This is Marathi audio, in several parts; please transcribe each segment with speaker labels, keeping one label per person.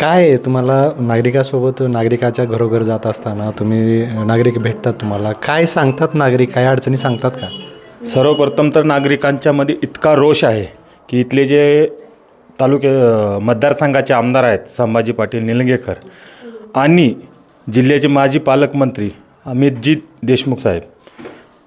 Speaker 1: काय आहे? तुम्हाला नागरिकासोबत नागरिकाच्या घरोघर जात असताना तुम्ही नागरिक भेटतात तुम्हाला. काय सांगतात नागरिक? काय अडचणी सांगतात का?
Speaker 2: सर्वप्रथम तर नागरिकांच्यामध्ये इतका रोष आहे की इथले जे तालुके मतदारसंघाचे आमदार आहेत संभाजी पाटील निलंगेकर आणि जिल्ह्याचे माजी पालकमंत्री अमितजी देशमुख साहेब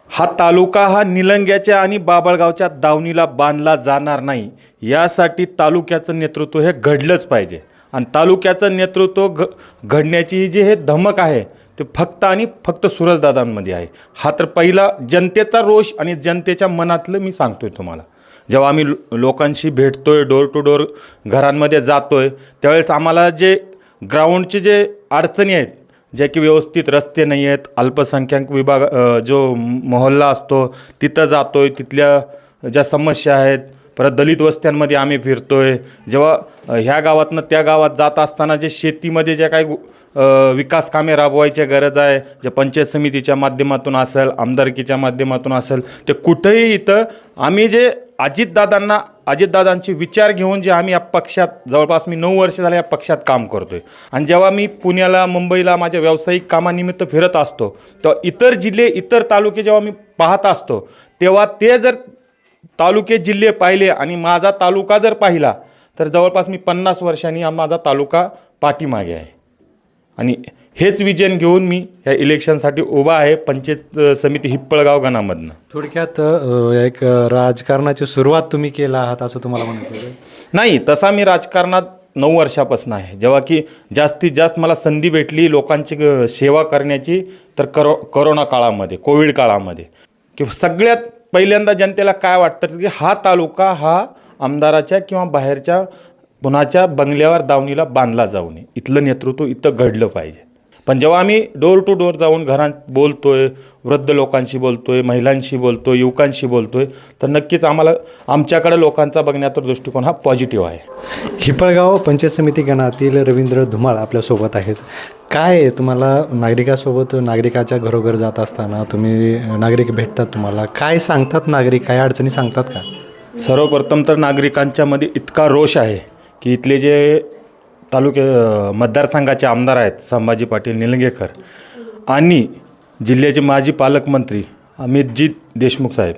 Speaker 2: हा तालुका हा निलंग्याच्या आणि बाबळगावच्या दावणीला बांधला जाणार नाही. यासाठी तालुक्याचं नेतृत्व हे घडलंच पाहिजे. आणि तालुक्याचं नेतृत्व घ घडण्याची जी हे धमक आहे ते फक्त आणि फक्त सुरजदादांमध्ये आहे. हा तर पहिला जनतेचा रोष आणि जनतेच्या मनातलं मी सांगतो आहे तुम्हाला. जेव्हा आम्ही लोकांशी भेटतो आहे डोर टू डोर घरांमध्ये जातो आहे त्यावेळेस आम्हाला जे ग्राउंडचे जे अडचणी आहेत जे की व्यवस्थित रस्ते नाही आहेत अल्पसंख्याक विभाग जो मोहल्ला असतो तिथं जातो आहे तिथल्या ज्या समस्या आहेत परत दलित वस्त्यांमध्ये आम्ही फिरतो आहे जेव्हा ह्या गावातनं त्या गावात जात असताना जे शेतीमध्ये जे काही विकास कामे राबवायची गरज आहे जे पंचायत समितीच्या माध्यमातून असेल आमदारकीच्या माध्यमातून असेल ते कुठेही इथं आम्ही जे अजितदादांना अजितदादांचे विचार घेऊन जे आम्ही या पक्षात जवळपास मी नऊ वर्ष झाले या पक्षात काम करतो आहे आणि जेव्हा मी पुण्याला मुंबईला माझ्या व्यावसायिक कामानिमित्त फिरत असतो तेव्हा इतर जिल्हे इतर तालुके जेव्हा मी पाहत असतो तेव्हा ते जर तालुके जिल्हे पाहिले आणि माझा तालुका जर पाहिला तर जवळपास मी पन्नास वर्षांनी हा माझा तालुका पाठीमागे आहे. आणि हेच विजन घेऊन मी ह्या इलेक्शनसाठी उभा आहे पंचायत समिती हिप्पळगाव गणामधनं.
Speaker 1: थोडक्यात एक राजकारणाची सुरुवात तुम्ही केला आहात असं तुम्हाला म्हणायचं?
Speaker 2: नाही तसा मी राजकारणात नऊ वर्षापासून आहे. जेव्हा की जास्तीत जास्त मला संधी भेटली लोकांची सेवा करण्याची तर करो करोना काळामध्ये कोविड काळामध्ये. की सगळ्यात पहिल्यांदा जनतेला काय वाटतं की हा तालुका हा आमदाराच्या किंवा बाहेरच्या कुणाच्या बंगल्यावर दावणीला बांधला जाऊ नये. इथलं नेतृत्व इथं घडलं पाहिजे. पण जेव्हा आम्ही डोर टू डोर जाऊन घरात बोलतोय वृद्ध लोकांशी बोलतोय महिलांशी बोलतोय युवकांशी बोलतोय तर नक्कीच आम्हाला आमच्याकडे लोकांचा बघण्याचा दृष्टिकोन हा पॉझिटिव्ह आहे.
Speaker 1: हिपळगाव पंचायत समिती गणातील रवींद्र धुमाळ आपल्यासोबत आहेत. काय आहे तुम्हाला नागरिकासोबत नागरिकाच्या घरोघर जात असताना तुम्ही नागरिक भेटतात तुम्हाला? काय सांगतात नागरिक? काय अडचणी सांगतात का?
Speaker 2: सर्वप्रथम तर नागरिकांच्यामध्ये इतका रोष आहे की इथले जे तालुके मतदारसंघाचे आमदार आहेत संभाजी पाटील निलंगेकर आणि जिल्ह्याचे माजी पालकमंत्री अमितजी देशमुख साहेब.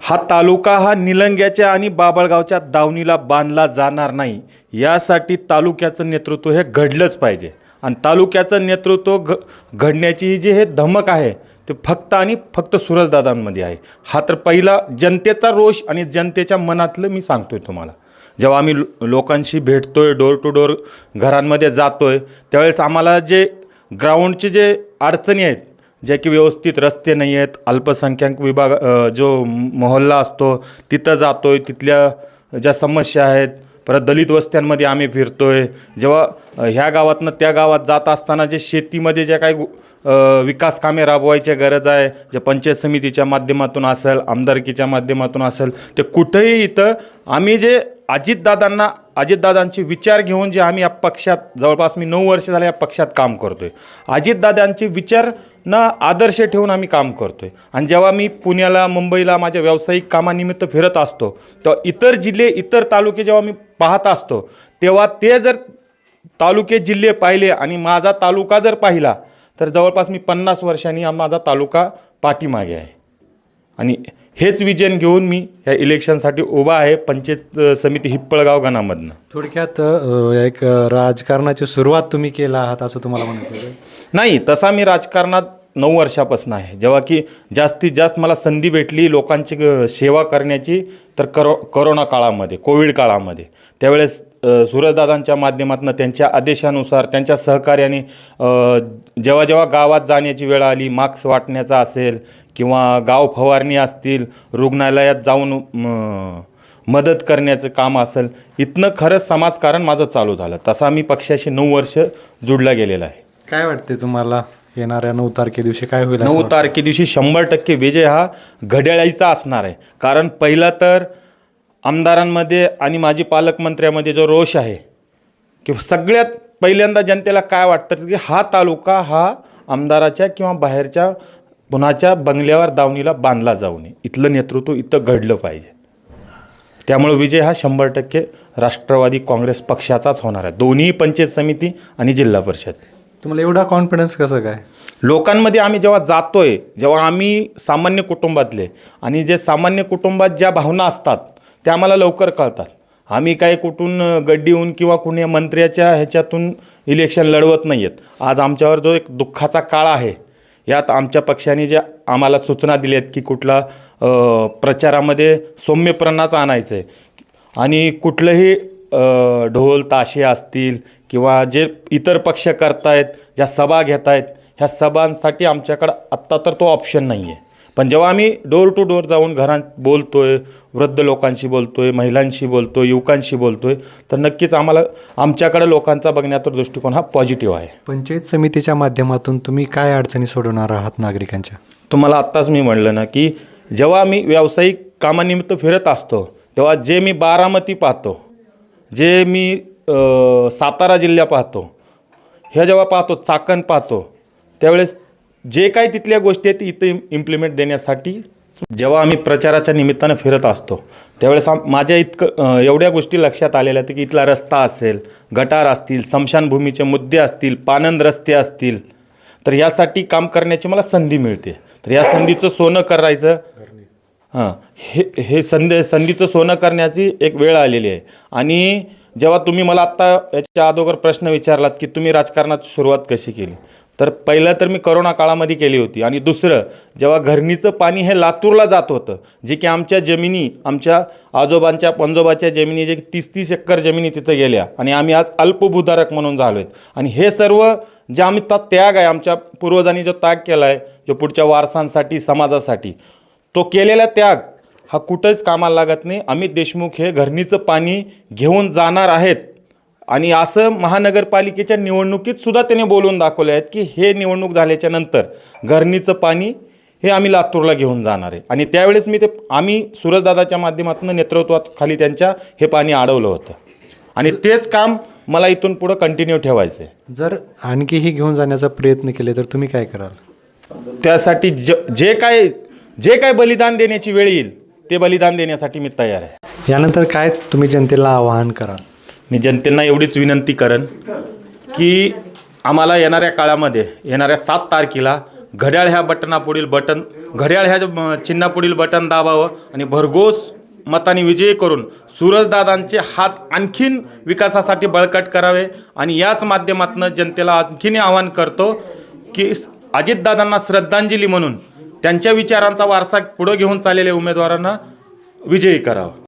Speaker 2: हा तालुका हा निलंग्याच्या आणि बाबळगावच्या दावणीला बांधला जाणार नाही. यासाठी तालुक्याचं नेतृत्व हे घडलंच पाहिजे. आणि तालुक्याचं नेतृत्व घ घडण्याची जी हे धमक आहे ते फक्त आणि फक्त सुरजदादांमध्ये आहे. हा तर पहिला जनतेचा रोष आणि जनतेच्या मनातलं मी सांगतोय तुम्हाला. जेव्हा आम्ही लो- लोकांशी आहे डोर टू डोर घरांमध्ये जातो आहे त्यावेळेस आम्हाला जे ग्राउंडचे जे अडचणी आहेत जे की व्यवस्थित रस्ते नाही आहेत अल्पसंख्याक विभाग जो मोहल्ला असतो तिथं जातो आहे तिथल्या ज्या समस्या आहेत परत दलित वस्त्यांमध्ये आम्ही फिरतो आहे जेव्हा ह्या गावातनं त्या गावात जात असताना जे शेतीमध्ये जे काही विकास कामे राबवायची गरज आहे जे पंचायत समितीच्या माध्यमातून असेल आमदारकीच्या माध्यमातून असेल ते कुठेही इथं आम्ही जे अजितदादांना अजितदादांचे विचार घेऊन जे आम्ही या पक्षात जवळपास मी नऊ वर्ष झाले या पक्षात काम करतो आहे अजितदादांचे विचार ना आदर्श ठेवून आम्ही काम करतो आहे आणि जेव्हा मी पुण्याला मुंबईला माझ्या व्यावसायिक कामानिमित्त फिरत असतो तेव्हा इतर जिल्हे इतर तालुके जेव्हा मी पाहत असतो तेव्हा ते जर तालुके जिल्हे पाहिले आणि माझा तालुका जर पाहिला तर जवळपास मी पन्नास वर्षांनी हा माझा तालुका पाठीमागे आहे. आणि हेच विजन घेऊन मी ह्या इलेक्शनसाठी उभा आहे पंचायत समिती हिप्पळगाव गणामधनं
Speaker 1: थोडक्यात अ, एक अ, राजकारणाची सुरुवात तुम्ही केला आहात असं तुम्हाला म्हणायचं आहे?
Speaker 2: नाही तसा मी राजकारणात नऊ वर्षापासून आहे. जेव्हा की जास्तीत जास्त मला संधी भेटली लोकांची सेवा करण्याची तर करो करोना काळामध्ये कोविड काळामध्ये. त्यावेळेस सूरजदादांच्या माध्यमातून त्यांच्या आदेशानुसार त्यांच्या सहकार्याने जेव्हा जेव्हा गावात जाण्याची वेळ आली मास्क वाटण्याचा असेल किंवा गाव फवारणी असतील रुग्णालयात जाऊन मदत करण्याचं काम असेल इथनं खरंच समाजकारण माझं चालू झालं. तसा मी पक्षाशी नऊ वर्ष जुडला गेलेला आहे.
Speaker 1: काय वाटते तुम्हाला? येणाऱ्या नऊ तारखे दिवशी काय होईल
Speaker 2: नऊ? तारखे दिवशी शंभर टक्के विजय हा घड्याळीचा असणार आहे. कारण पहिला तर आमदारांमध्ये आणि माजी पालकमंत्र्यामध्ये जो रोष आहे की सगळ्यात पहिल्यांदा जनतेला काय वाटतं की हा तालुका हा आमदाराच्या किंवा बाहेरच्या कुणाच्या बंगल्यावर दावणीला बांधला जाऊ नये. इथलं नेतृत्व इथं घडलं पाहिजे. त्यामुळे विजय हा शंभर टक्के राष्ट्रवादी काँग्रेस पक्षाचाच होणार आहे. दोन्ही पंचायत समिती आणि जिल्हा परिषद.
Speaker 1: तुम्हाला एवढा कॉन्फिडन्स कसं काय?
Speaker 2: लोकांमध्ये आम्ही जेव्हा जातोय जेव्हा आम्ही सामान्य कुटुंबातले आणि जे सामान्य कुटुंबात ज्या भावना असतात त्या आम्हाला लवकर कळतात. आम्ही काही कुठून गड्डीहून किंवा कुणी मंत्र्याच्या ह्याच्यातून इलेक्शन लढवत नाही आहेत आज आमच्यावर जो एक दुःखाचा काळ आहे यात आमच्या पक्षाने ज्या आम्हाला सूचना दिल्या आहेत की कुठला प्रचारामध्ये सौम्यपणाच आणायचं आहे आणि कुठलंही ढोल ताशे असतील किंवा जे इतर पक्ष करतायत ज्या सभा घेत आहेत ह्या सभांसाठी आमच्याकडं आत्ता तर तो ऑप्शन नाही आहे पण जेव्हा आम्ही डोर टू डोर जाऊन घरात बोलतोय वृद्ध लोकांशी बोलतोय महिलांशी बोलतोय युवकांशी बोलतोय तर नक्कीच आम्हाला आमच्याकडे लोकांचा बघण्याचा दृष्टिकोन हा पॉझिटिव्ह आहे.
Speaker 1: पंचायत समितीच्या माध्यमातून तुम्ही काय अडचणी सोडवणार आहात नागरिकांच्या?
Speaker 2: तुम्हाला आत्ताच मी म्हणलं ना की जेव्हा मी व्यावसायिक कामानिमित्त फिरत असतो तेव्हा जे मी बारामती पाहतो जे मी सातारा जिल्हा पाहतो ह्या जेव्हा पाहतो चाकण पाहतो त्यावेळेस जे काही तिथल्या गोष्टी आहेत इथे इम्प्लिमेंट देण्यासाठी जेव्हा आम्ही प्रचाराच्या निमित्तानं फिरत असतो त्यावेळेस आम माझ्या इतकं एवढ्या गोष्टी लक्षात आलेल्या आहेत की इथला रस्ता असेल गटार असतील स्मशानभूमीचे मुद्दे असतील पानंद रस्ते असतील तर यासाठी काम करण्याची मला संधी मिळते. तर या संधीचं सोनं करायचं हां. हे हे संधी संधीचं सोनं करण्याची एक वेळ आलेली आहे. आणि जेव्हा तुम्ही मला आत्ता याच्या अगोदर प्रश्न विचारलात की तुम्ही राजकारणाची सुरुवात कशी केली? तर पहिलं तर मी करोना काळामध्ये केली होती. आणि दुसरं जेव्हा घरणीचं पाणी हे लातूरला जात होतं जे की आमच्या जमिनी आमच्या आजोबांच्या पंजोबाच्या जमिनी जे तीस तीस एकर जमिनी तिथं गेल्या. आणि आम्ही आज अल्पभूधारक म्हणून झालो आहेत. आणि हे सर्व जे आम्ही त्याग आहे आमच्या पूर्वजांनी जो त्याग केला आहे जो पुढच्या वारसांसाठी समाजासाठी तो केलेला त्याग हा कुठंच कामाला लागत नाही. अमित देशमुख हे घरणीचं पाणी घेऊन जाणार आहेत. आणि असं महानगरपालिकेच्या निवडणुकीत सुद्धा त्याने बोलून दाखवले आहेत की हे निवडणूक झाल्याच्यानंतर घरणीचं पाणी हे आम्ही लातूरला घेऊन जाणार आहे. आणि त्यावेळेस मी ते आम्ही सूरजदादाच्या माध्यमातून नेतृत्वाखाली त्यांच्या हे पाणी अडवलं होतं. आणि तेच काम मला इथून पुढं कंटिन्यू ठेवायचं आहे.
Speaker 1: जर आणखीही घेऊन जाण्याचा प्रयत्न केले तर तुम्ही काय कराल?
Speaker 2: त्यासाठी ज जे काय जे काय बलिदान देण्याची वेळ येईल ते बलिदान देण्यासाठी मी तयार आहे.
Speaker 1: यानंतर काय तुम्ही जनतेला आवाहन कराल?
Speaker 2: मी जनतेला एवढीच विनंती करेन की आम्हाला येणाऱ्या काळामध्ये येणाऱ्या सात तारखेला घड्याळ ह्या बटनापुढील बटन घड्याळ ह्या चिन्हापुढील बटन दाबावं आणि भरघोस मताने विजयी करून सूरजदादांचे हात आणखीन विकासासाठी बळकट करावे आणि याच माध्यमातून जनतेला आणखीन आवाहन करतो की अजितदादांना श्रद्धांजली म्हणून त्यांच्या विचारांचा वारसा पुढं घेऊन चाललेल्या उमेदवारांना विजयी करावं.